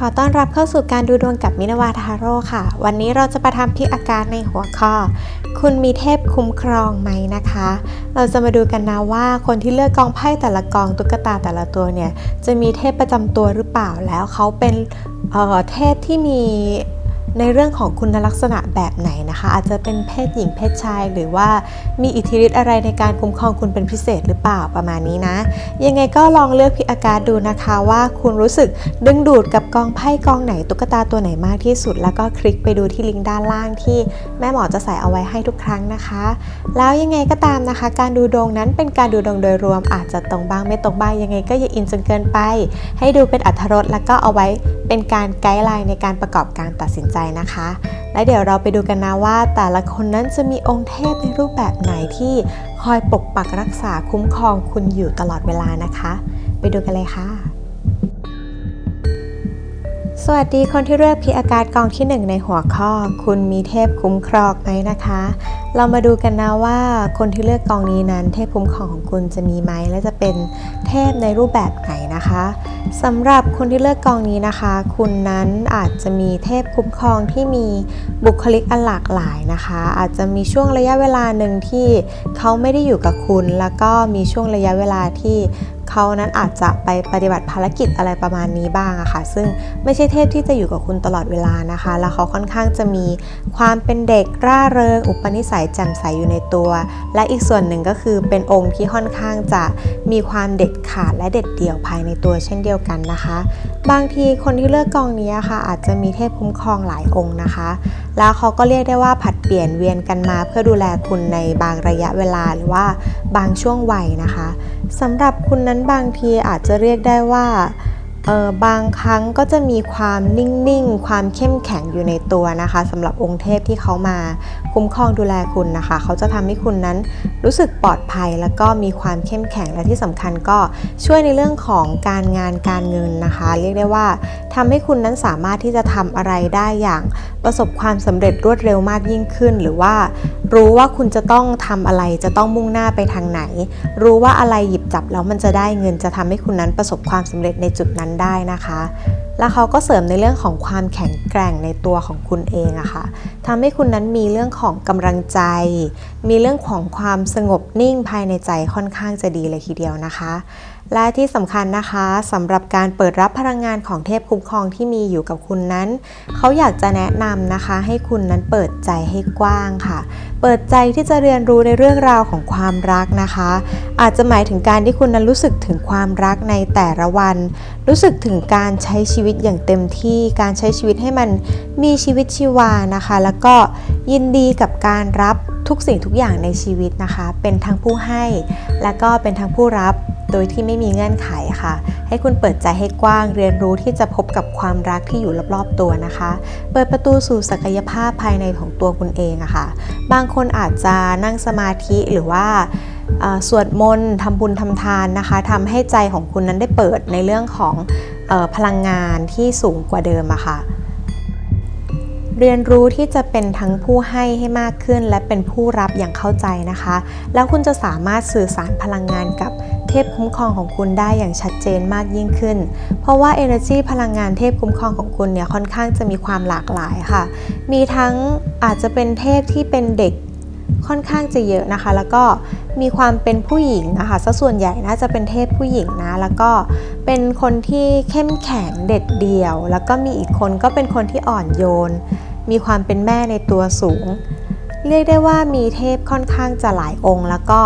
ขอต้อนรับเข้าสู่การดูดวงกับมินาวาทาโร่ค่ะ วันนี้เราจะมาทำพิกอาการในหัวข้อ คุณมีเทพคุ้มครองไหมนะคะ เราจะมาดูกันนะว่าคนที่เลือกกองไพ่แต่ละกองตุ๊กตาแต่ละตัวเนี่ย จะมีเทพประจำตัวหรือเปล่าแล้วเขาเป็นเออเทพที่มี ในเรื่องของคุณลักษณะแบบไหนนะคะ อาจจะเป็นเพศหญิงเพศชาย หรือว่ามีอิทธิฤทธิ์อะไรในการคุ้มครองคุณเป็นพิเศษหรือเปล่าประมาณนี้นะ ยังไงก็ลองเลือกพิกอาการดูนะคะว่าคุณรู้สึกดึงดูดกับกองไพ่กองไหนตุ๊กตาตัวไหนมากที่สุด แล้วก็คลิกไปดูที่ลิงก์ด้านล่างที่แม่หมอจะใส่เอาไว้ให้ทุกครั้งนะคะ แล้วยังไงก็ตามนะคะ การดูดวงนั้นเป็นการดูดวงโดยรวมอาจจะตรงบ้างไม่ตรงบ้างยังไงก็อย่าอินจนเกินไป ให้ดูเป็นอัธรสแล้วก็เอาไว้เป็นการไกด์ไลน์ในการประกอบการตัดสินใจนะคะ และเดี๋ยวเราไปดูกันนะว่า แต่ละคนนั้นจะมีองค์เทพในรูปแบบไหนที่คอยปกปักรักษาคุ้มครองคุณอยู่ตลอดเวลานะคะ ไปดูกันเลยค่ะ สวัสดีคนที่เลือกพิอากาศกองที่ 1 ในหัวข้อ คุณมีเทพคุ้มครองไหมนะคะ เรามาดูกันนะว่าคนที่เลือกกองนี้นั้น เทพคุ้มครองของคุณจะมีไหมและจะเป็นเทพในรูปแบบไหนนะคะสำหรับคนที่เลือกกองนี้นะคะ คุณนั้นอาจจะมีเทพคุ้มครองที่มีบุคลิกอันหลากหลายนะคะ อาจจะมีช่วงระยะเวลาหนึ่งที่เขาไม่ได้อยู่กับคุณ แล้วก็มีช่วงระยะเวลาที่ เขานั้นอาจจะไปปฏิบัติภารกิจอะไรประมาณนี้บ้างอะค่ะ ซึ่งไม่ใช่เทพที่จะอยู่กับคุณตลอดเวลานะคะ แล้วเขาค่อนข้างจะมีความเป็นเด็กร่าเริง อุปนิสัยแจ่มใสอยู่ในตัว และอีกส่วนหนึ่งก็คือเป็นองค์ที่ค่อนข้างจะมีความเด็ดขาดและเด็ดเดี่ยวภายในตัวเช่นเดียวกันนะคะ บางทีคนที่เลือกกองนี้อะค่ะ อาจจะมีเทพคุ้มครองหลายองค์นะคะ แล้วเขาก็เรียกได้ว่าผัดเปลี่ยนเวียนกันมา เพื่อดูแลคุณในบางระยะเวลาหรือว่าบางช่วงวัยนะคะ สำหรับคุณนั้นบางทีอาจจะเรียกได้ว่า เออบางครั้งก็จะมีความนิ่งๆ ความเข้มแข็งอยู่ในตัวนะคะสำหรับองค์เทพที่เขามาคุ้มครองดูแลคุณนะคะ เขาจะทำให้คุณนั้นรู้สึกปลอดภัยแล้วก็มีความเข้มแข็งและที่สำคัญก็ช่วยในเรื่องของการงานการเงินนะคะ เรียกได้ว่าทำให้คุณนั้นสามารถที่จะทำอะไรได้อย่างประสบความสำเร็จรวดเร็วมากยิ่งขึ้น หรือว่ารู้ว่าคุณจะต้องทำอะไรจะต้องมุ่งหน้าไปทางไหน รู้ว่าอะไรหยิบจับแล้วมันจะได้เงินจะทำให้คุณนั้นประสบความสำเร็จในจุดนั้นได้นะคะ แล้วเขาก็เสริมในเรื่องของความแข็งแกร่งในตัวของคุณเองอะค่ะทำให้คุณนั้นมีเรื่องของกำลังใจ มีเรื่องของความสงบนิ่งภายในใจค่อนข้างจะดีเลยทีเดียวนะคะ และที่สำคัญนะคะสำหรับการเปิดรับพลังงานของเทพคุ้มครองที่มีอยู่กับคุณนั้น เขาอยากจะแนะนำนะคะ ให้คุณนั้นเปิดใจให้กว้างค่ะ เปิดใจที่จะเรียนรู้ในเรื่องราวของความรักนะคะ อาจจะหมายถึงการที่คุณนั้นรู้สึกถึงความรักในแต่ละวัน รู้สึกถึงการใช้ชีวิตอย่างเต็มที่ การใช้ชีวิตให้มันมีชีวิตชีวานะคะ แล้วก็ยินดีกับการรับ ทุกสิ่งทุกอย่างในชีวิตนะคะ เป็นทั้งผู้ให้ และก็เป็นทั้งผู้รับโดยที่ไม่มีเงื่อนไขค่ะ ให้คุณเปิดใจให้กว้างเรียนรู้ที่จะพบกับความรักที่อยู่รอบๆตัวนะคะ เปิดประตูสู่ศักยภาพภายในของตัวคุณเองอะค่ะ บางคนอาจจะนั่งสมาธิหรือว่าสวดมนต์ทำบุญทำทานนะคะทำให้ใจของคุณนั้นได้เปิดในเรื่องของออพลังงานที่สูงกว่าเดิมอะค่ะ เรียนรู้ที่จะเป็นทั้งผู้ให้ให้มากขึ้น และเป็นผู้รับอย่างเข้าใจนะคะ แล้วคุณจะสามารถสื่อสารพลังงานกับเทพคุ้มครองของคุณได้อย่างชัดเจนมากยิ่งขึ้น เพราะว่า Energy พลังงานเทพคุ้มครองของคุณเนี่ยค่อนข้างจะมีความหลากหลายค่ะ มีทั้งอาจจะเป็นเทพที่เป็นเด็กค่อนข้างจะเยอะนะคะ แล้วก็มีความเป็นผู้หญิงนะคะซะส่วนใหญ่น่าจะเป็นเทพผู้หญิงนะ แล้วก็เป็นคนที่เข้มแข็งเด็ดเดี่ยว แล้วก็มีอีกคนก็เป็นคนที่อ่อนโยน มีความเป็นแม่ในตัวสูง เรียกได้ว่ามีเทพค่อนข้างจะหลายองค์ แล้วก็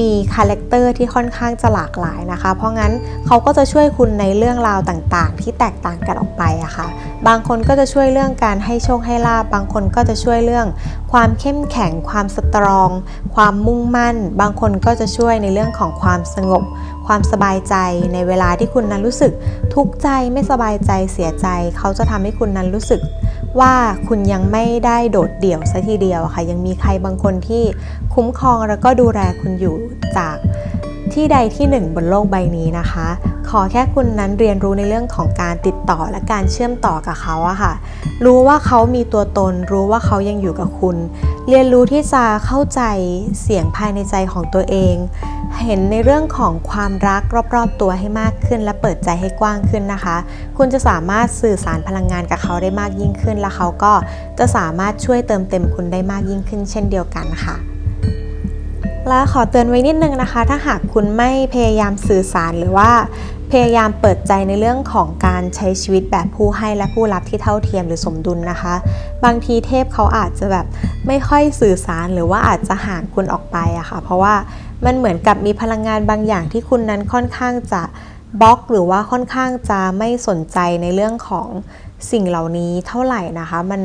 มีคาแรคเตอร์ที่ค่อนข้างจะหลากหลายนะคะ เพราะงั้นเขาก็จะช่วยคุณในเรื่องราวต่างๆ ที่แตกต่างกันออกไปอะค่ะ บางคนก็จะช่วยเรื่องการให้โชคให้ลาบบางคนก็จะช่วยเรื่อง ความเข้มแข็ง ความสตรอง ความมุ่งมั่น บางคนก็จะช่วยในเรื่องของความสงบ ความสบายใจในเวลาที่คุณนั้นรู้สึกทุกข์ใจไม่สบายใจเสียใจ เขาจะทำให้คุณนั้นรู้สึก ว่าคุณยังไม่ได้โดดเดี่ยวซะทีเดียวค่ะยังมีใครบางคนที่คุ้มครองแล้วก็ดูแลคุณอยู่จากที่ใดที่หนึ่งบนโลกใบนี้นะคะ ขอแค่คุณนั้นเรียนรู้ในเรื่องของการติดต่อและการเชื่อมต่อกับเขาอะค่ะ รู้ว่าเขามีตัวตน รู้ว่าเขายังอยู่กับคุณ เรียนรู้ที่จะเข้าใจเสียงภายในใจของตัวเอง เห็นในเรื่องของความรักรอบๆตัวให้มากขึ้น และเปิดใจให้กว้างขึ้นนะคะ คุณจะสามารถสื่อสารพลังงานกับเขาได้มากยิ่งขึ้น และเขาก็จะสามารถช่วยเติมเต็มคุณได้มากยิ่งขึ้น เช่นเดียวกันค่ะ และขอเตือนไว้นิดนึงนะคะ ถ้าหากคุณไม่พยายามสื่อสารหรือว่าพยายามเปิดใจในเรื่องของการใช้ชีวิตแบบผู้ให้และผู้รับที่เท่าเทียมหรือสมดุลนะคะ บางทีเทพเขาอาจจะแบบไม่ค่อยสื่อสารหรือว่าอาจจะห่างคุณออกไปอะค่ะ เพราะว่ามันเหมือนกับมีพลังงานบางอย่างที่คุณนั้นค่อนข้างจะบล็อก หรือว่าค่อนข้างจะไม่สนใจในเรื่องของสิ่งเหล่านี้เท่าไหร่นะคะ มัน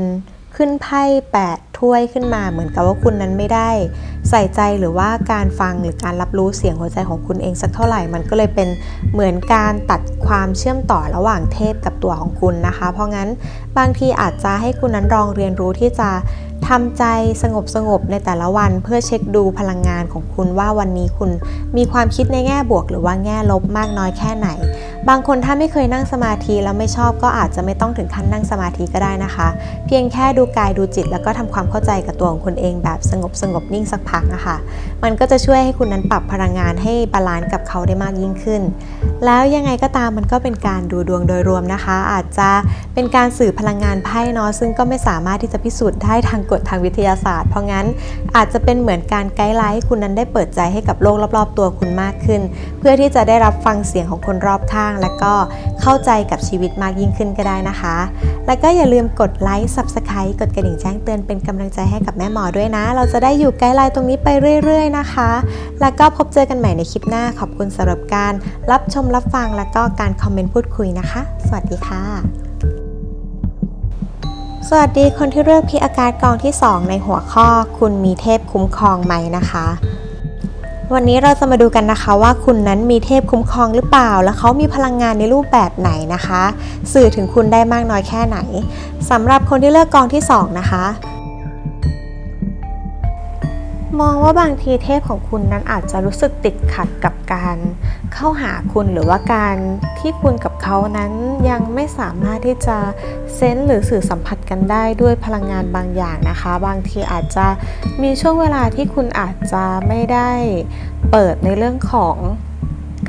ขึ้นไพ่แปดถ้วยขึ้นมาเหมือนกับว่าคุณนั้นไม่ได้ ใส่ใจหรือว่าการฟังหรือการรับรู้เสียงหัวใจของคุณเองสักเท่าไหร่ มันก็เลยเป็นเหมือนการตัดความเชื่อมต่อระหว่างเทพกับตัวของคุณนะคะ เพราะงั้นบางทีอาจจะให้คุณนั้นลองเรียนรู้ที่จะทำใจสงบสงบๆในแต่ละวันเพื่อเช็คดูพลังงานของคุณว่าวันนี้คุณมีความคิดในแง่บวก หรือว่าแง่ลบมากน้อยแค่ไหน บางคนถ้าไม่เคยนั่งสมาธิแล้วไม่ชอบก็อาจจะไม่ต้องถึงขั้นนั่งสมาธิก็ได้นะคะ เพียงแค่ดูกายดูจิต แล้วก็ทำความเข้าใจกับตัวของคุณเองแบบสงบสงบนิ่งสักพักนะคะ มันก็จะช่วยให้คุณนั้นปรับพลังงานให้บาลานซ์กับเขาได้มากยิ่งขึ้น แล้วยังไงก็ตามมันก็เป็นการดูดวงโดยรวมนะคะ อาจจะเป็นการสื่อพลังงานไพ่เนาะซึ่งก็ไม่สามารถที่จะพิสูจน์ได้ทางกฎทางวิทยาศาสตร์ เพราะงั้นอาจจะเป็นเหมือนการไกด์ไลน์ให้คุณนั้นได้เปิดใจให้กับโลกรอบๆ ตัวคุณมากขึ้น เพื่อที่จะได้รับฟังเสียงของคนรอบข้างและก็เข้าใจกับชีวิตมากยิ่งขึ้นก็ได้นะคะ แล้วก็อย่าลืมกดไลค์ Subscribe กดกระดิ่งแจ้งเตือนเป็นกำลังใจให้กับแม่หมอด้วยนะ เราจะได้อยู่ไกด์ไลน์ตรงนี้ไปเรื่อย ๆ นะคะ แล้วก็พบเจอกันใหม่ในคลิปหน้าขอบคุณสำหรับการรับชมรับฟังแล้วก็การคอมเมนต์พูดคุยนะคะ สวัสดีค่ะสวัสดีคนที่เลือกพิอากาศกองที่ 2 ในหัวข้อ คุณมีเทพคุ้มครองไหมนะคะ วันนี้เราจะมาดูกันนะคะว่าคุณนั้นมีเทพคุ้มครองหรือเปล่า และเขามีพลังงานในรูปแบบไหนนะคะ สื่อถึงคุณได้มากน้อยแค่ไหนสำหรับคนที่เลือกกองที่ 2 นะคะ มองว่าบางทีเทพของคุณนั้นอาจจะรู้สึกติดขัดกับการ เข้าหาคุณหรือว่าการที่คุณกับเขานั้นยังไม่สามารถที่จะเซนส์หรือสื่อสัมผัสกันได้ด้วยพลังงานบางอย่างนะคะ บางทีอาจจะมีช่วงเวลาที่คุณอาจจะไม่ได้เปิดในเรื่องของ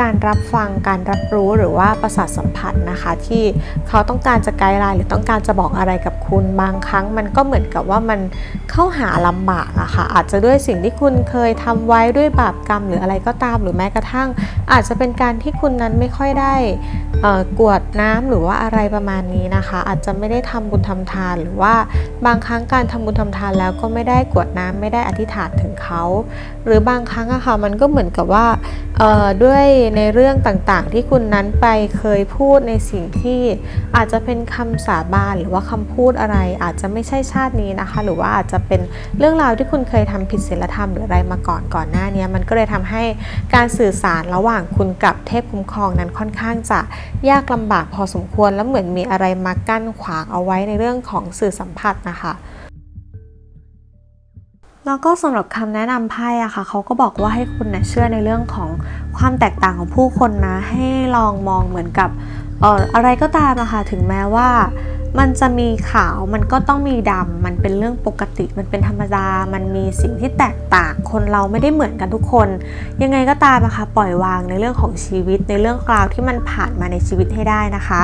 การรับฟังการรับรู้หรือว่าประสาทสัมผัสนะคะ ที่เขาต้องการจะไกด์ไลน์หรือต้องการจะบอกอะไรกับคุณบางครั้ง มันก็เหมือนกับว่ามันเข้าหาลำบากอะค่ะอาจจะด้วยสิ่งที่คุณเคยทำไว้ด้วยบาปกรรมหรืออะไรก็ตาม หรือแม้กระทั่ง อาจจะเป็นการที่คุณนั้นไม่ค่อยได้กวดน้ำหรือว่าอะไรประมาณนี้นะคะ อาจจะไม่ได้ทำบุญทำทานหรือว่าบางครั้งการทำบุญทำทานแล้วก็ไม่ได้กวดน้ำไม่ได้อธิษฐานถึงเขา หรือบางครั้งอะค่ะมันก็เหมือนกับว่าด้วยในเรื่องต่างๆ ที่คุณนั้นไปเคยพูดในสิ่งที่อาจจะเป็นคำสาบานหรือว่าคำพูดอะไร อาจจะไม่ใช่ชาตินี้นะคะ หรือว่าอาจจะเป็นเรื่องราวที่คุณเคยทำผิดศีลธรรมหรืออะไรมาก่อนก่อนหน้านี้มันก็เลยทำให้การสื่อสารระหว่างคุณกับเทพคุ้มครองนั้นค่อนข้างจะยากลำบากพอสมควรแล้วเหมือนมีอะไรมากั้นขวางเอาไว้ในเรื่องของสื่อสัมผัสนะคะ แล้วก็สำหรับคำแนะนำไพ่อะค่ะเขาก็บอกว่าให้คุณนะเชื่อในเรื่องของความแตกต่างของผู้คนนะ ให้ลองมองเหมือนกับเอ่ออะไรก็ตามอะค่ะถึงแม้ว่า มันจะมีขาวมันก็ต้องมีดำมันเป็นเรื่องปกติมันเป็นธรรมดา มันมีสิ่งที่แตกต่างคนเราไม่ได้เหมือนกันทุกคน ยังไงก็ตามนะคะปล่อยวางในเรื่องของชีวิตในเรื่องราวที่มันผ่านมาในชีวิตให้ได้นะคะ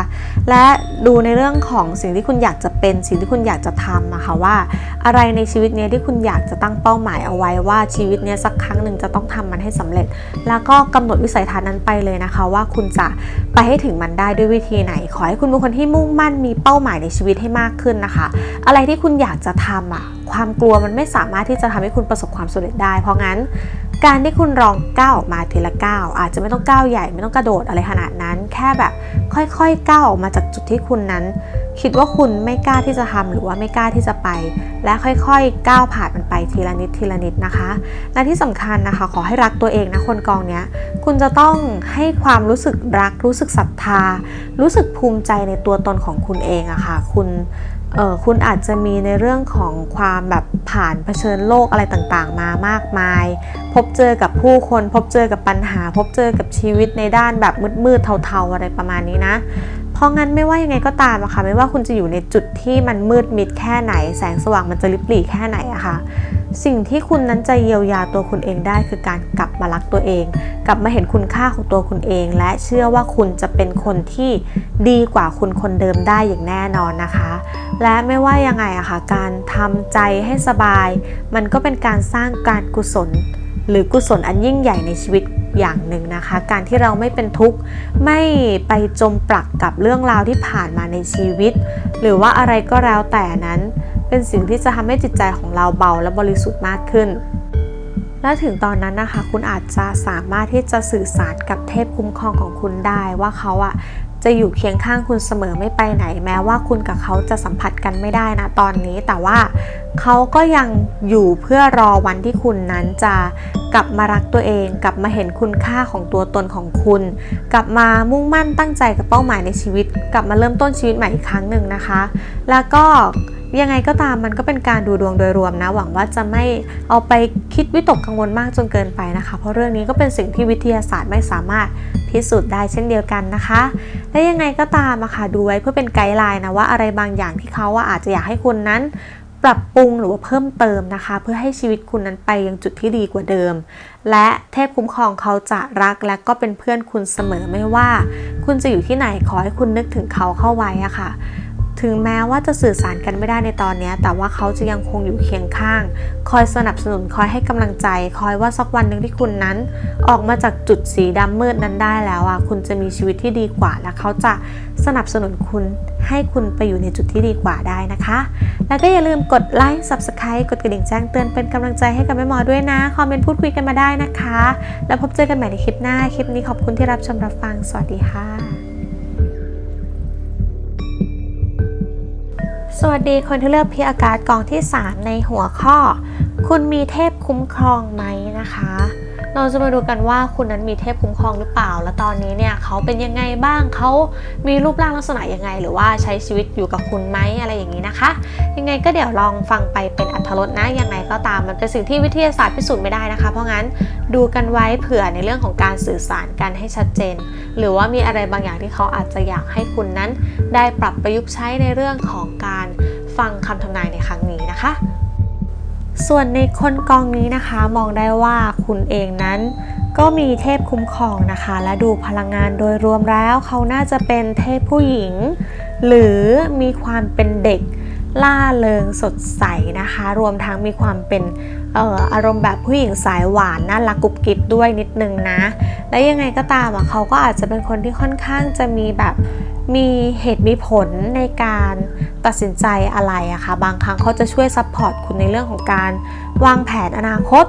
และดูในเรื่องของสิ่งที่คุณอยากจะเป็นสิ่งที่คุณอยากจะทำนะคะว่า อะไรในชีวิตนี้ที่คุณอยากจะตั้งเป้าหมายเอาไว้ว่าชีวิตนี้สักครั้งหนึ่งจะต้องทำมันให้สำเร็จ แล้วก็กำหนดวิสัยทัศน์นั้นไปเลยนะคะ ว่าคุณจะไปให้ถึงมันได้ด้วยวิธีไหน ขอให้คุณเป็นคนที่มุ่งมั่นมีเป้าหมายในชีวิตให้มากขึ้นนะคะ อะไรที่คุณอยากจะทำอะความกลัวมันไม่สามารถที่จะทำให้คุณประสบความสำเร็จได้ เพราะงั้น การที่คุณลองก้าวออกมาทีละก้าวอาจจะไม่ต้องก้าวใหญ่ไม่ต้องกระโดดอะไรขนาดนั้น แค่แบบค่อยๆก้าวออกมาจากจุดที่คุณนั้น คิดว่าคุณไม่กล้าที่จะทำหรือว่าไม่กล้าที่จะไป และค่อยๆก้าวผ่านมันไปทีละนิดทีละนิดนะคะ และที่สำคัญนะคะ ขอให้รักตัวเองนะคนกองเนี้ยคุณจะต้องให้ความรู้สึกรัก รู้สึกศรัทธา รู้สึกภูมิใจในตัวตนของคุณเองอะค่ะ คุณ คุณอาจจะมีในเรื่องของความแบบผ่านเผชิญโลกอะไรต่างๆ มามากมาย พบเจอกับผู้คนพบเจอกับปัญหา พบเจอกับชีวิตในด้านแบบมืดๆเทาๆอะไรประมาณนี้นะเพราะงั้นไม่ว่ายังไงก็ตามอะค่ะไม่ว่าคุณจะอยู่ในจุดที่มันมืดมิดแค่ไหน แสงสว่างมันจะลิบหลี่แค่ไหนอะค่ะ สิ่งที่คุณนั้นจะเยียวยาตัวคุณเองได้คือการกลับมารักตัวเอง กลับมาเห็นคุณค่าของตัวคุณเอง และเชื่อว่าคุณจะเป็นคนที่ดีกว่าคุณคนเดิมได้อย่างแน่นอนนะคะ และไม่ว่ายังไงอะค่ะการทำใจให้สบาย มันก็เป็นการสร้างการกุศล หรือกุศลอันยิ่งใหญ่ในชีวิตอย่างหนึ่งนะคะ การที่เราไม่เป็นทุกข์ไม่ไปจมปลักกับเรื่องราวที่ผ่านมาในชีวิต หรือว่าอะไรก็แล้วแต่นั้น เป็นสิ่งที่จะทำให้จิตใจของเราเบาและบริสุทธิ์มากขึ้น และถึงตอนนั้นนะคะ คุณอาจจะสามารถที่จะสื่อสารกับเทพคุ้มครองของคุณได้ว่าเขาอะจะอยู่เคียงข้างคุณเสมอไม่ไปไหน แม้ว่าคุณกับเขาจะสัมผัสกันไม่ได้นะตอนนี้ แต่ว่าเขาก็ยังอยู่เพื่อรอวันที่คุณนั้นจะกลับมารักตัวเอง กลับมาเห็นคุณค่าของตัวตนของคุณ กลับมามุ่งมั่นตั้งใจกับเป้าหมายในชีวิต กลับมาเริ่มต้นชีวิตใหม่อีกครั้งหนึ่งนะคะ แล้วก็ ยังไงก็ตามมันก็เป็นการดูดวงโดยรวมนะ หวังว่าจะไม่เอาไปคิดวิตกกังวลมากจนเกินไปนะคะ เพราะเรื่องนี้ก็เป็นสิ่งที่วิทยาศาสตร์ไม่สามารถพิสูจน์ได้เช่นเดียวกันนะคะ และยังไงก็ตามอะค่ะดูไว้เพื่อเป็นไกด์ไลน์นะว่าอะไรบางอย่างที่เขาว่าอาจจะอยากให้คุณนั้นปรับปรุงหรือว่าเพิ่มเติมนะคะ เพื่อให้ชีวิตคุณนั้นไปยังจุดที่ดีกว่าเดิม และเทพคุ้มครองเขาจะรักและก็เป็นเพื่อนคุณเสมอไม่ว่า คุณจะอยู่ที่ไหนขอให้คุณนึกถึงเขาเข้าไว้อะค่ะ ถึงแม้ว่าจะสื่อสารกันไม่ได้ในตอนนี้ แต่ว่าเขาจะยังคงอยู่เคียงข้าง คอยสนับสนุน คอยให้กำลังใจ คอยว่าสักวันหนึ่งที่คุณนั้น ออกมาจากจุดสีดำมืดนั้นได้แล้วอะ คุณจะมีชีวิตที่ดีกว่า และเขาจะสนับสนุนคุณ ให้คุณไปอยู่ในจุดที่ดีกว่าได้นะคะ แล้วก็อย่าลืมกดไลค์ subscribe กดกระดิ่งแจ้งเตือนเป็นกำลังใจให้กับแม่หมอด้วยนะ คอมเมนต์พูดคุยกันมาได้นะคะ แล้วพบเจอกันใหม่ในคลิปหน้า คลิปนี้ขอบคุณที่รับชมรับฟัง สวัสดีค่ะ สวัสดีคนที่เลือกพีอากาศกองที่ 3 ในหัวข้อ คุณมีเทพคุ้มครองไหมนะคะ เราจะมาดูกันว่าคุณนั้นมีเทพคุ้มครองหรือเปล่า และตอนนี้เนี่ยเขาเป็นยังไงบ้างเขามีรูปร่างลักษณะยังไง หรือว่าใช้ชีวิตอยู่กับคุณไหมอะไรอย่างนี้นะคะ ยังไงก็เดี๋ยวลองฟังไปเป็นอัธรสนะยังไงก็ตามมันเป็นสิ่งที่วิทยาศาสตร์พิสูจน์ไม่ได้นะคะ เพราะงั้นดูกันไว้เผื่อในเรื่องของการสื่อสารกันให้ชัดเจน หรือว่ามีอะไรบางอย่างที่เขาอาจจะอยากให้คุณนั้น ได้ปรับประยุกต์ใช้ในเรื่องของการฟังคำทำนายในครั้งนี้นะคะ ส่วนในคนกองนี้นะคะมองได้ว่าคุณเองนั้น ก็มีเทพคุ้มครองนะคะ และดูพลังงานโดยรวมแล้วเขาน่าจะเป็นเทพผู้หญิง หรือมีความเป็นเด็กล่าเริงสดใสนะคะ รวมทั้งมีความเป็นเอ่ออารมณ์แบบผู้หญิงสายหวานน่ารักกุบกิบด้วยนิดนึงนะ และยังไงก็ตามอะเขาก็อาจจะเป็นคนที่ค่อนข้างจะมีแบบมีเหตุมีผลในการ ตัดสินใจอะไรอะค่ะบางครั้งเขาจะช่วยซัพพอร์ตคุณในเรื่องของการวางแผนอนาคต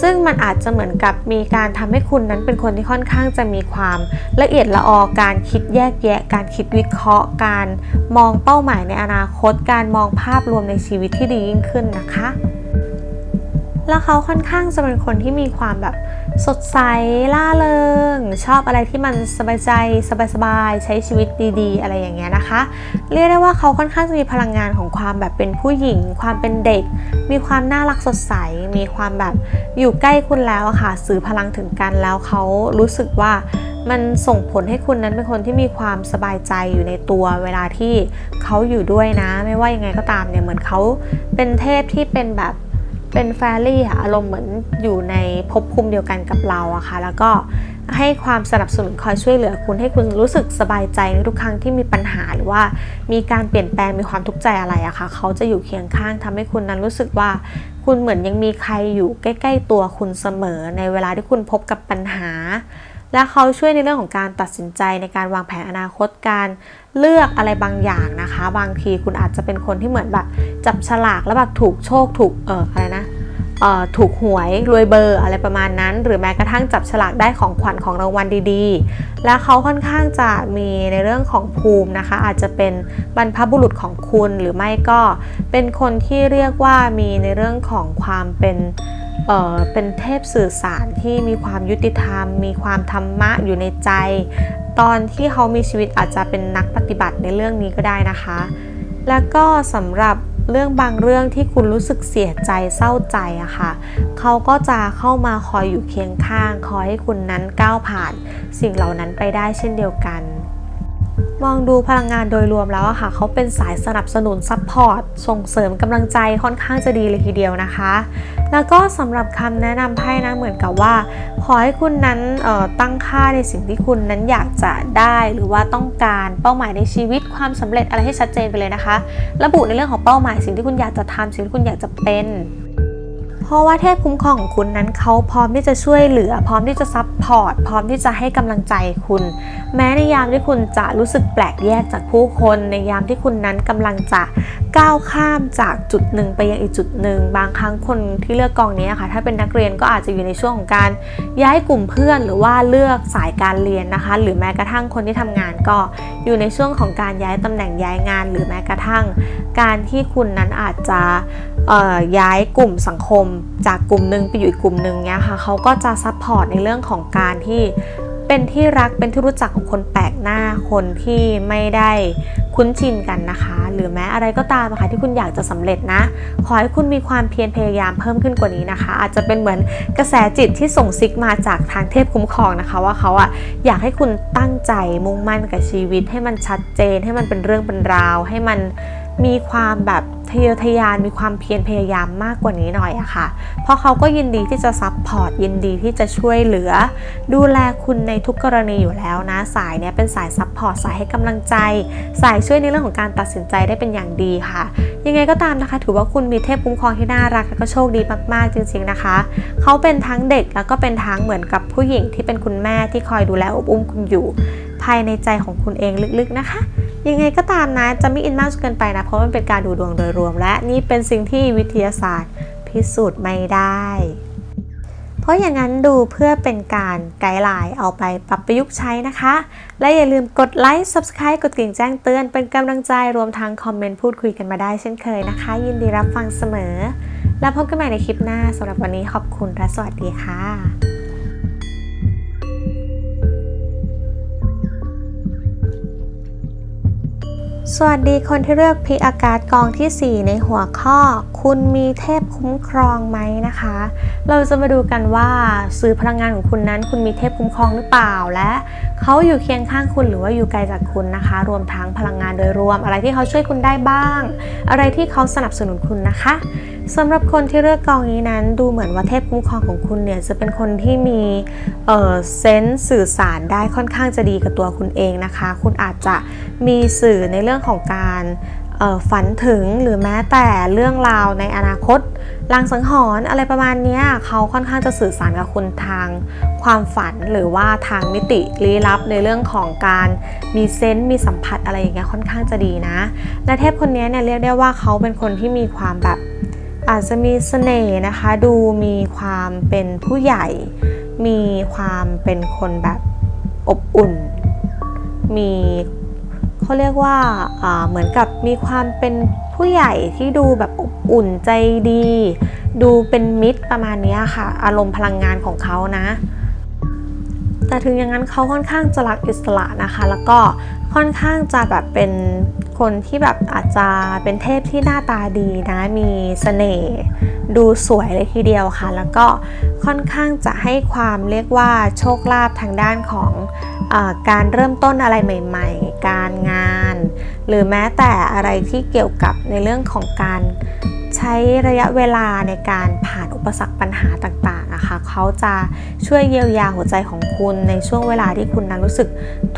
ซึ่งมันอาจจะเหมือนกับมีการทำให้คุณนั้นเป็นคนที่ค่อนข้างจะมีความละเอียดละออการคิดแยกแยะ การคิดวิเคราะห์ การมองเป้าหมายในอนาคต การมองภาพรวมในชีวิตที่ดียิ่งขึ้นนะคะ แล้วเขาค่อนข้างจะเป็นคนที่มีความแบบ สดใสล่าเริง ชอบอะไรที่มันสบายใจสบายๆใช้ชีวิตดีๆ อะไรอย่างเงี้ยนะคะ เรียกได้ว่าเขาค่อนข้างจะมีพลังงานของความแบบเป็นผู้หญิง ความเป็นเด็ก มีความน่ารักสดใส มีความแบบอยู่ใกล้คุณแล้วอะค่ะสื่อพลังถึงกันแล้วเขารู้สึกว่ามันส่งผลให้คุณนั้นเป็นคนที่มีความสบายใจอยู่ในตัวเวลาที่เขาอยู่ด้วยนะ ไม่ว่ายังไงก็ตามเนี่ยเหมือนเขาเป็นเทพที่เป็นแบบ เป็นแฟรี่อะอารมณ์เหมือนอยู่ในภพภูมิเดียวกันกับเราอะค่ะแล้วก็ให้ความสนับสนุนคอยช่วยเหลือคุณให้คุณรู้สึกสบายใจในทุกครั้งที่มีปัญหาหรือว่ามีการเปลี่ยนแปลงมีความทุกข์ใจอะไรอะค่ะเขาจะอยู่เคียงข้างทำให้คุณนั้นรู้สึกว่า คุณเหมือนยังมีใครอยู่ใกล้ ๆ ตัวคุณเสมอในเวลาที่คุณพบกับปัญหา และเขาช่วยในเรื่องของการตัดสินใจในการวางแผนอนาคตการเลือกอะไรบางอย่างนะคะ บางทีคุณอาจจะเป็นคนที่เหมือนแบบจับฉลากแล้วแบบถูกโชคถูกเอออะไรนะเอ่อถูกหวยรวยเบอร์อะไรประมาณนั้น หรือแม้กระทั่งจับฉลากได้ของขวัญของรางวัลดีๆ และเขาค่อนข้างจะมีในเรื่องของภูมินะคะ อาจจะเป็นบรรพบุรุษของคุณหรือไม่ก็เป็นคนที่เรียกว่ามีในเรื่องของความเป็น เเป็นเทพสื่อสารที่มีความยุติธรรม มีความธรรมะอยู่ในใจ ตอนที่เขามีชีวิตอาจจะเป็นนักปฏิบัติในเรื่องนี้ก็ได้นะคะ แล้วก็สำหรับเรื่องบางเรื่องที่คุณรู้สึกเสียใจเศร้าใจอะค่ะ เขาก็จะเข้ามาคอยอยู่เคียงข้าง คอยให้คุณนั้นก้าวผ่าน สิ่งเหล่านั้นไปได้เช่นเดียวกัน มองดูพลังงานโดยรวมแล้วอะค่ะ เขาเป็นสายสนับสนุนซัพพอร์ตส่งเสริมกำลังใจค่อนข้างจะดีเลยทีเดียวนะคะ แล้วก็สำหรับคำแนะนำไพ่นะเหมือนกับว่า ขอให้คุณนั้นออตั้งค่าในสิ่งที่คุณนั้นอยากจะได้หรือว่าต้องการเป้าหมายในชีวิตความสำเร็จอะไรให้ชัดเจนไปเลยนะคะ ระบุในเรื่องของเป้าหมายสิ่งที่คุณอยากจะทำสิ่งที่คุณอยากจะเป็นเพราะว่าเทพคุ้มครองของคุณนั้นเขาพร้อมที่จะช่วยเหลือ พร้อมที่จะซับ พอร์ต พร้อมที่จะให้กำลังใจคุณ แม้ในยามที่คุณจะรู้สึกแปลกแยกจากผู้คน ในยามที่คุณนั้นกำลังจะก้าวข้ามจากจุดหนึ่งไปยังอีกจุดหนึ่ง บางครั้งคนที่เลือกกองนี้ค่ะ ถ้าเป็นนักเรียนก็อาจจะอยู่ในช่วงของการย้ายกลุ่มเพื่อน หรือว่าเลือกสายการเรียนนะคะ หรือแม้กระทั่งคนที่ทำงานก็อยู่ในช่วงของการย้ายตำแหน่งย้ายงาน หรือแม้กระทั่ง การที่คุณนั้นอาจจะย้ายกลุ่มสังคม จากกลุ่มหนึ่งไปอยู่อีกกลุ่มหนึ่งเนี้ยค่ะเขาก็จะซัพพอร์ตในเรื่องของการที่เป็นที่รักเป็นที่รู้จักของคนแปลกหน้าคนที่ไม่ได้คุ้นชินกันนะคะ หรือแม้อะไรก็ตามนะคะที่คุณอยากจะสำเร็จนะ ขอให้คุณมีความเพียรพยายามเพิ่มขึ้นกว่านี้นะคะ อาจจะเป็นเหมือนกระแสจิตที่ส่งซิกมาจากทางเทพคุ้มครองนะคะ ว่าเขาอะอยากให้คุณตั้งใจมุ่งมั่นกับชีวิต ให้มันชัดเจน ให้มันเป็นเรื่องเป็นราว ให้มันมีความแบบ ทะเยอทะยานมีความเพียรพยายามมากกว่านี้หน่อยอะค่ะ เพราะเขาก็ยินดีที่จะซัพพอร์ตยินดีที่จะช่วยเหลือ ดูแลคุณในทุกกรณีอยู่แล้วนะ สายเนี้ยเป็นสายซัพพอร์ตสายให้กำลังใจ สายช่วยในเรื่องของการตัดสินใจได้เป็นอย่างดีค่ะ ยังไงก็ตามนะคะ ถือว่าคุณมีเทพคุ้มครองที่น่ารักและก็โชคดีมากๆจริง ๆนะคะ เขาเป็นทั้งเด็กแล้วก็เป็นทั้งเหมือนกับผู้หญิงที่เป็นคุณแม่ที่คอยดูแลอบอุ้มคุณอยู่ ภายในใจของคุณเองลึกๆนะคะ ยังไงก็ตามนะจะไม่อินมากจนเกินไปนะ เพราะมันเป็นการดูดวงโดยรวม และนี่เป็นสิ่งที่วิทยาศาสตร์พิสูจน์ไม่ได้ เพราะอย่างนั้นดูเพื่อเป็นการไกด์ไลน์เอาไปปรับประยุกต์ใช้นะคะ และอย่าลืมกดไลค์ Subscribe กดกริ่งแจ้งเตือนเป็นกำลังใจรวมทั้งคอมเมนต์พูดคุยกันมาได้เช่นเคยนะคะ ยินดีรับฟังเสมอ แล้วพบกันใหม่ในคลิปหน้าสำหรับวันนี้ขอบคุณและสวัสดีค่ะ สวัสดีคนที่เลือกพิกอากาศกองทีสี่ 4 ในหัวข้อ คุณมีเทพคุ้มครองไหมนะคะ เราจะมาดูกันว่าสื่อพลังงานของคุณนั้น คุณมีเทพคุ้มครองหรือเปล่าและ เขาอยู่เคียงข้างคุณหรือว่าอยู่ไกลจากคุณนะคะ รวมทั้งพลังงานโดยรวม อะไรที่เขาช่วยคุณได้บ้าง อะไรที่เขาสนับสนุนคุณนะคะสำหรับคนที่เลือกกองนี้นั้น ดูเหมือนว่าเทพคุ้มครองของคุณเนี่ยจะเป็นคนที่มีเอ่อเซนส์สื่อสารได้ค่อนข้างจะดีกับตัวคุณเองนะคะ คุณอาจจะมีสื่อในเรื่องของการเอ่อฝันถึงหรือแม้แต่เรื่องราวในอนาคต ลางสังหรณ์อะไรประมาณนี้เขาค่อนข้างจะสื่อสารกับคุณทางความฝันหรือว่าทางมิติลี้ลับในเรื่องของการมีเซนส์มีสัมผัสอะไรอย่างเงี้ยค่อนข้างจะดีนะ และเทพคนนี้เนี่ยเรียกได้ว่าเขาเป็นคนที่มีความแบบอาจจะมีเสน่ห์นะคะ ดูมีความเป็นผู้ใหญ่ มีความเป็นคนแบบอบอุ่น มี เขาเรียกว่าเหมือนกับมีความเป็นผู้ใหญ่ที่ดูแบบอบอุ่นใจดี ดูเป็นมิตรประมาณนี้ค่ะ อารมณ์พลังงานของเขานะ แต่ถึงอย่างนั้นเขาค่อนข้างจะรักอิสระนะคะ แล้วก็ค่อนข้างจะแบบเป็นคนที่แบบอาจจะเป็นเทพที่หน้าตาดีนะ มีเสน่ห์ดูสวยเลยทีเดียวค่ะ แล้วก็ค่อนข้างจะให้ความเรียกว่าโชคลาภทางด้านของ การเริ่มต้นอะไรใหม่ ๆ การงาน หรือแม้แต่อะไรที่เกี่ยวกับในเรื่องของการ ใช้ระยะเวลาในการผ่านอุปสรรคปัญหาต่างๆนะคะเขาจะช่วยเยียวยาหัวใจของคุณในช่วงเวลาที่คุณนั้นรู้สึก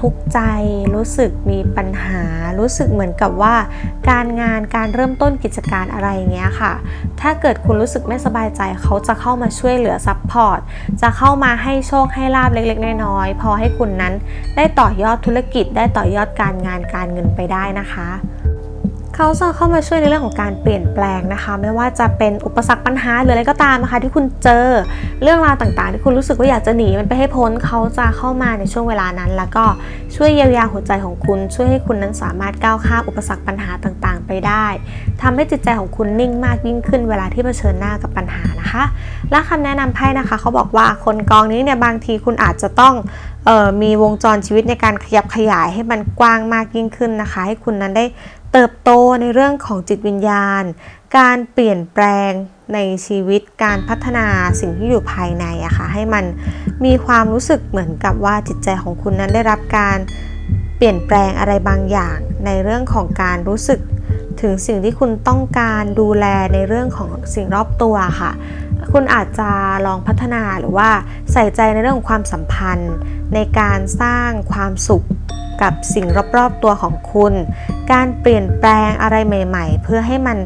ทุกข์ใจ รู้สึกมีปัญหา รู้สึกเหมือนกับว่า การงานการเริ่มต้นกิจการอะไรอย่างเงี้ยค่ะ ถ้าเกิดคุณรู้สึกไม่สบายใจเขาจะเข้ามาช่วยเหลือซัพพอร์ตจะเข้ามาให้โชคให้ลาบเล็กๆน้อยๆพอให้คุณนั้นได้ต่อยอดธุรกิจได้ต่อยอดการงานการเงินไปได้นะคะ เขาจะเข้ามาช่วยในเรื่องของการเปลี่ยนแปลงนะคะ ไม่ว่าจะเป็นอุปสรรคปัญหาหรืออะไรก็ตามนะคะที่คุณเจอเรื่องราวต่างๆ ที่คุณรู้สึกว่าอยากจะหนีมันไปให้พ้นเขาจะเข้ามาในช่วงเวลานั้น แล้วก็ช่วยเยียวยาหัวใจของคุณ ช่วยให้คุณนั้นสามารถก้าวข้ามอุปสรรคปัญหาต่างๆ ไปได้ทำให้จิตใจของคุณนิ่งมากยิ่งขึ้นเวลาที่เผชิญหน้ากับปัญหานะคะ และคำแนะนำไพ่นะคะเขาบอกว่าคนกองนี้เนี่ยบางทีคุณอาจจะต้อง มีวงจรชีวิตในการขยับขยายให้มันกว้างมากยิ่งขึ้นนะคะ ให้คุณนั้นได้เติบโตในเรื่องของจิตวิญญาณ การเปลี่ยนแปลงในชีวิตการพัฒนาสิ่งที่อยู่ภายในอะค่ะให้มันมีความรู้สึกเหมือนกับว่าจิตใจของคุณนั้นได้รับการเปลี่ยนแปลงอะไรบางอย่าง ในเรื่องของการรู้สึกถึงสิ่งที่คุณต้องการดูแลในเรื่องของสิ่งรอบตัวค่ะ คุณอาจจะลองพัฒนาหรือว่าใส่ใจในเรื่องของความสัมพันธ์ ในการสร้างความสุขกับสิ่งรอบๆตัวของคุณ การเปลี่ยนแปลงอะไรใหม่ ๆ เพื่อให้มัน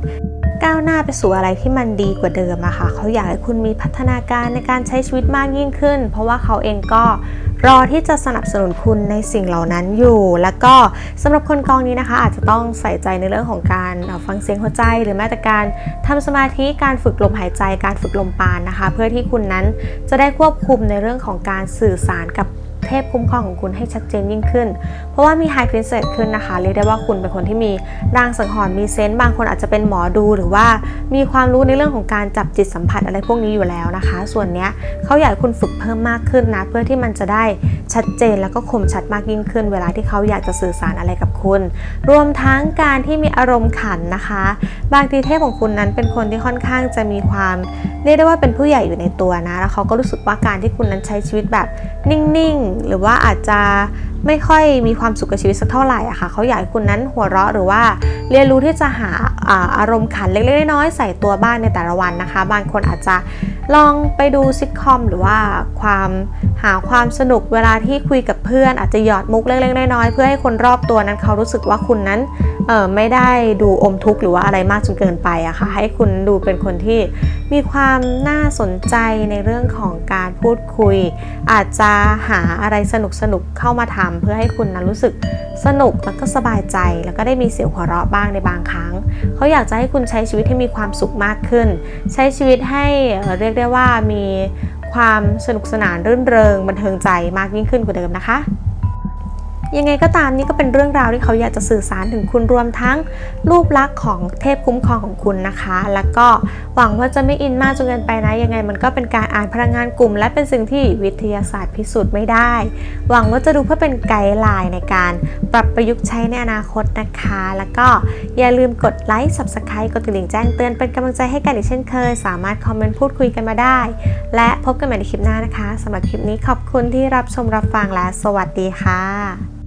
ก้าวหน้าไปสู่อะไรที่มันดีกว่าเดิมอะค่ะเขาอยากให้คุณมีพัฒนาการในการใช้ชีวิตมากยิ่งขึ้น เพราะว่าเขาเองก็รอที่จะสนับสนุนคุณในสิ่งเหล่านั้นอยู่ แล้วก็สำหรับคนกองนี้นะคะ อาจจะต้องใส่ใจในเรื่องของการฟังเสียงหัวใจ หรือแม้แต่การทำสมาธิการฝึกลมหายใจ การฝึกลมปานนะคะ เพื่อที่คุณนั้นจะได้ควบคุมในเรื่องของการสื่อสารกับเทพคุ้มครองของคุณให้ชัดเจนยิ่งขึ้นเพราะว่ามีไฮพรินเซสขึ้นนะคะ เรียกได้ว่าคุณเป็นคนที่มีรางสังหรณ์มีเซนต์บางคนอาจจะเป็นหมอดูหรือว่ามีความรู้ในเรื่องของการจับจิตสัมผัสอะไรพวกนี้อยู่แล้วนะคะ ส่วนเนี้ยเขาอยากให้คุณฝึกเพิ่มมากขึ้นนะ เพื่อที่มันจะได้ชัดเจนแล้วก็คมชัดมากยิ่งขึ้น เวลาที่เขาอยากจะสื่อสารอะไรกับคุณ รวมทั้งการที่มีอารมณ์ขันนะคะ บางทีเทพของคุณนั้นเป็นคนที่ค่อนข้างจะมีความเรียกได้ว่าเป็นผู้ใหญ่อยู่ในตัวนะ แล้วเขาก็รู้สึกว่าการที่คุณนั้นใช้ชีวิตแบบนิ่งๆ หรือว่าอาจจะ ไม่ค่อยมีความสุขกับชีวิตสักเท่าไหร่อะค่ะเขาอยากให้คุณนั้นหัวเราะหรือว่าเรียนรู้ที่จะหาอาอารมณ์ขันเล็กๆน้อยๆใส่ตัวบ้างในแต่ละวันนะคะ บางคนอาจจะลองไปดูซิทคอมหรือว่าความหาความสนุกเวลาที่คุยกับเพื่อน อาจจะหยอดมุกเล็กๆน้อยๆเพื่อให้คนรอบตัวนั้นเขารู้สึกว่าคุณนั้น ไม่ได้ดูอมทุกข์หรือว่าอะไรมากจนเกินไปอะค่ะให้คุณดูเป็นคนที่มีความน่าสนใจในเรื่องของการพูดคุย อาจจะหาอะไรสนุกๆเข้ามาทำเพื่อให้คุณนั้นรู้สึกสนุกแล้วก็สบายใจ แล้วก็ได้มีเสียงหัวเราะบ้างในบางครั้ง เขาอยากจะให้คุณใช้ชีวิตให้มีความสุขมากขึ้น ใช้ชีวิตให้เเรียกได้ว่ามีความสนุกสนานรื่นเริงบันเทิงใจมากยิ่งขึ้นกว่าเดิมนะคะ ยังไงก็ตามนี่ก็เป็นเรื่องราวที่เขาอยากจะสื่อสารถึงคุณรวมทั้งรูปลักษณ์ของเทพคุ้มครองของคุณนะคะ แล้วก็หวังว่าจะไม่อินมากจนเกินไปนะ ยังไงมันก็เป็นการอ่านพลังงานกลุ่ม และเป็นสิ่งที่วิทยาศาสตร์พิสูจน์ไม่ได้ หวังว่าจะดูเพื่อเป็นไกด์ไลน์ในการปรับประยุกต์ใช้ในอนาคตนะคะ แล้วก็อย่าลืมกดไลค์ subscribe กดกระดิ่งแจ้งเตือนเป็นกำลังใจให้กันอีกเช่นเคย สามารถคอมเมนต์พูดคุยกันมาได้ และพบกันใหม่ในคลิปหน้านะคะสำหรับคลิปนี้ขอบคุณที่รับชมรับฟังและสวัสดีค่ะ